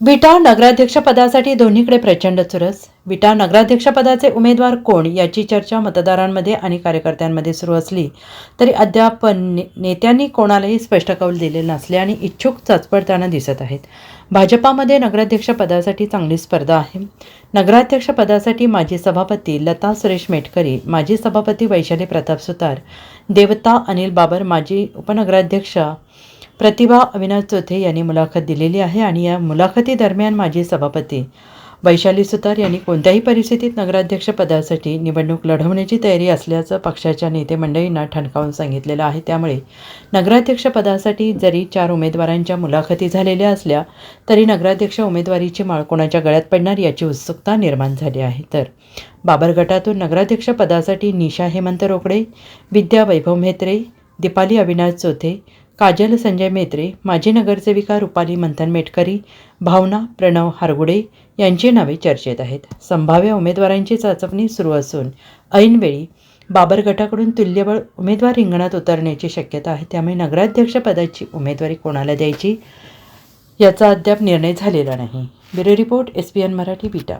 विटा नगराध्यक्षपदासाठी दोन्हीकडे प्रचंड चुरस. विटा नगराध्यक्षपदाचे उमेदवार कोण याची चर्चा मतदारांमध्ये आणि कार्यकर्त्यांमध्ये सुरू असली तरी अद्याप ने- नेत्यांनी कोणालाही स्पष्ट कौल दिले नसले आणि इच्छुक चाचपडताना दिसत आहेत. भाजपामध्ये नगराध्यक्षपदासाठी चांगली स्पर्धा आहे. नगराध्यक्षपदासाठी माजी सभापती लता सुरेश मेटकरी माजी सभापती वैशाली प्रताप सुतार देवता अनिल बाबर माजी उपनगराध्यक्ष प्रतिभा अविनाश चोथे यांनी मुलाखत दिलेली आहे आणि या मुलाखतीदरम्यान माजी सभापती वैशाली सुतार यांनी कोणत्याही परिस्थितीत नगराध्यक्षपदासाठी निवडणूक लढवण्याची तयारी असल्याचं पक्षाच्या नेते मंडळींना ठणकावून सांगितलेलं आहे. त्यामुळे नगराध्यक्षपदासाठी जरी चार उमेदवारांच्या मुलाखती झालेल्या असल्या तरी नगराध्यक्ष उमेदवारीची माळ कोणाच्या गळ्यात पडणार याची उत्सुकता निर्माण झाली आहे. तर बाबर गटातून नगराध्यक्षपदासाठी निशा हेमंत रोकडे विद्या वैभव म्हेत्रे दीपाली अविनाश चोथे काजल संजय मेत्रे माजी नगरसेविका रुपाली मंथन मेटकरी भावना प्रणव हारगुडे यांची नावे चर्चेत आहेत. संभाव्य उमेदवारांची चाचपणी सुरू असून ऐनवेळी बाबर गटाकडून तुल्यबळ उमेदवार रिंगणात उतरण्याची शक्यता आहे. त्यामुळे नगराध्यक्षपदाची उमेदवारी कोणाला द्यायची याचा अद्याप निर्णय झालेला नाही. Bureau report S P N Marathi beta.